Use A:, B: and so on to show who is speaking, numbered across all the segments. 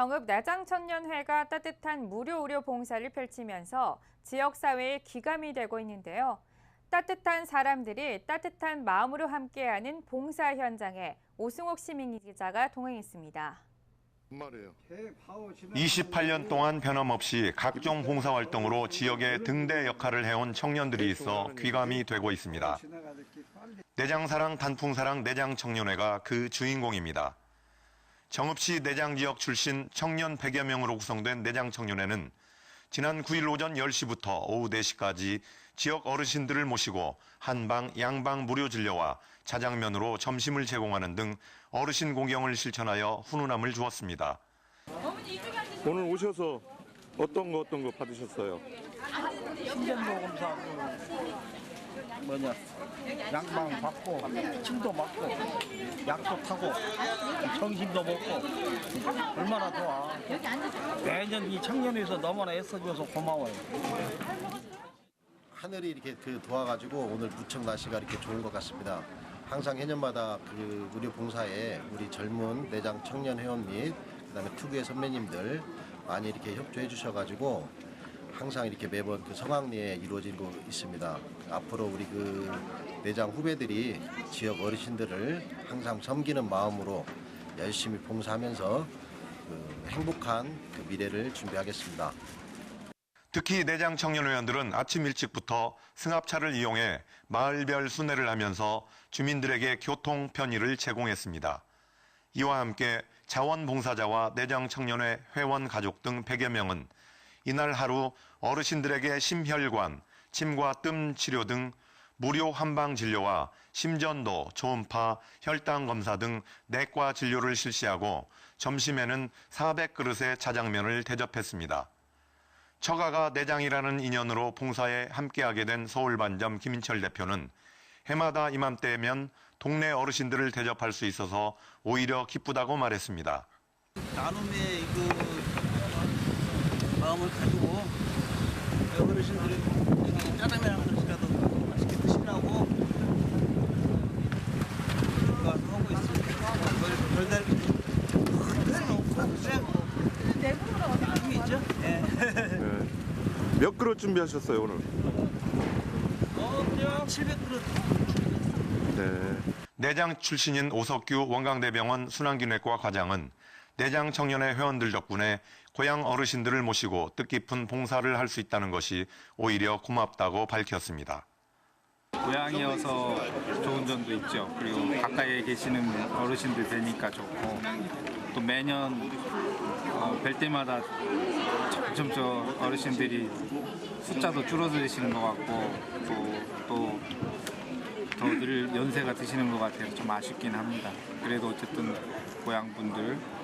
A: 정읍 내장천년회가 따뜻한 무료 의료 봉사를 펼치면서 지역사회의 기감이 되고 있는데요. 따뜻한 사람들이 따뜻한 마음으로 함께하는 봉사 현장에 오승옥 시민 기자가 동행했습니다.
B: 말이에요.
C: 28년 동안 변함없이 각종 봉사활동으로 지역의 등대 역할을 해온 청년들이 있어 귀감이 되고 있습니다. 내장사랑 단풍사랑 내장청년회가 그 주인공입니다. 정읍시 내장 지역 출신 청년 100여 명으로 구성된 내장 청년회는 지난 9일 오전 10시부터 오후 4시까지 지역 어르신들을 모시고 한방, 양방 무료 진료와 자장면으로 점심을 제공하는 등 어르신 공경을 실천하여 훈훈함을 주었습니다.
B: 오늘 오셔서 어떤 거 어떤 거 받으셨어요?
D: 뭐냐 양방 받고 침도 맞고 약도 타고 점심도 먹고 얼마나 좋아 매년 이 청년에서 너무나 애써줘서 고마워요
E: 하늘이 이렇게 그 도와가지고 오늘 무척 날씨가 이렇게 좋은 것 같습니다. 항상 해년마다 그 의료 봉사에 우리 젊은 내장 청년 회원 및 그다음에 투구의 선배님들 많이 이렇게 협조해 주셔가지고 항상 이렇게 매번 그 성황리에 이루어지고 있습니다. 앞으로 우리 그 내장 후배들이 지역 어르신들을 항상 섬기는 마음으로 열심히 봉사하면서 그 행복한 그 미래를 준비하겠습니다.
C: 특히 내장 청년 회원들은 아침 일찍부터 승합차를 이용해 마을별 순회를 하면서 주민들에게 교통 편의를 제공했습니다. 이와 함께 자원봉사자와 내장 청년회 회원 가족 등 100여 명은 이날 하루 어르신들에게 심혈관, 침과 뜸 치료 등 무료 한방 진료와 심전도, 초음파, 혈당 검사 등 내과 진료를 실시하고 점심에는 400그릇의 자장면을 대접했습니다. 처가가 내장이라는 인연으로 봉사에 함께하게 된 서울반점 김인철 대표는 해마다 이맘때면 동네 어르신들을 대접할 수 있어서 오히려 기쁘다고 말했습니다.
F: 나눔의 그 마음을 가지고 어르신들이 짜장면 한 그릇이라도 맛있게 드시라고 그거 하고 있습니다. 별- 별다른 큰 없고 그냥 힘이 있죠? 예.
B: 네. 몇 그릇 준비하셨어요 오늘?
F: 어, 그냥 700그릇
B: 네.
C: 내장 출신인 오석규 원광대병원 순환기내과 과장은 내장 청년회 회원들 덕분에 고향 어르신들을 모시고 뜻깊은 봉사를 할 수 있다는 것이 오히려 고맙다고 밝혔습니다.
G: 고향이어서 좋은 점도 있죠. 그리고 가까이에 계시는 어르신들 뵈니까 좋고 또 매년 어, 뵐 때마다 점점 저 어르신들이 숫자도 줄어드시는 것 같고 또 또더늘 연세가 드시는 것 같아서 좀 아쉽긴 합니다. 그래도 어쨌든 고향 분들 어,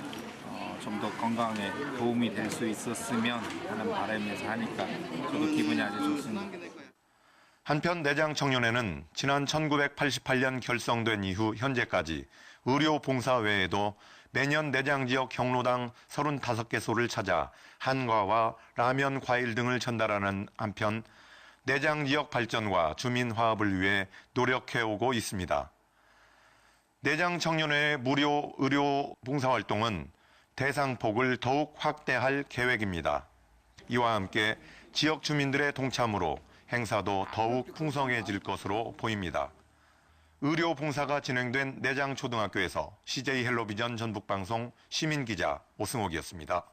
G: 좀 더 건강에 도움이 될 수 있었으면 하는 바람에서 하니까 저도 기분이 아주 좋습니다.
C: 한편 내장 청년회는 지난 1988년 결성된 이후 현재까지 의료 봉사 외에도 매년 내장 지역 경로당 35개소를 찾아 한과와 라면, 과일 등을 전달하는 한편 내장 지역 발전과 주민 화합을 위해 노력해오고 있습니다. 내장 청년회의 무료 의료 봉사 활동은 대상 폭을 더욱 확대할 계획입니다. 이와 함께 지역 주민들의 동참으로 행사도 더욱 풍성해질 것으로 보입니다. 의료 봉사가 진행된 내장초등학교에서 CJ 헬로비전 전북방송 시민기자 오승옥이었습니다.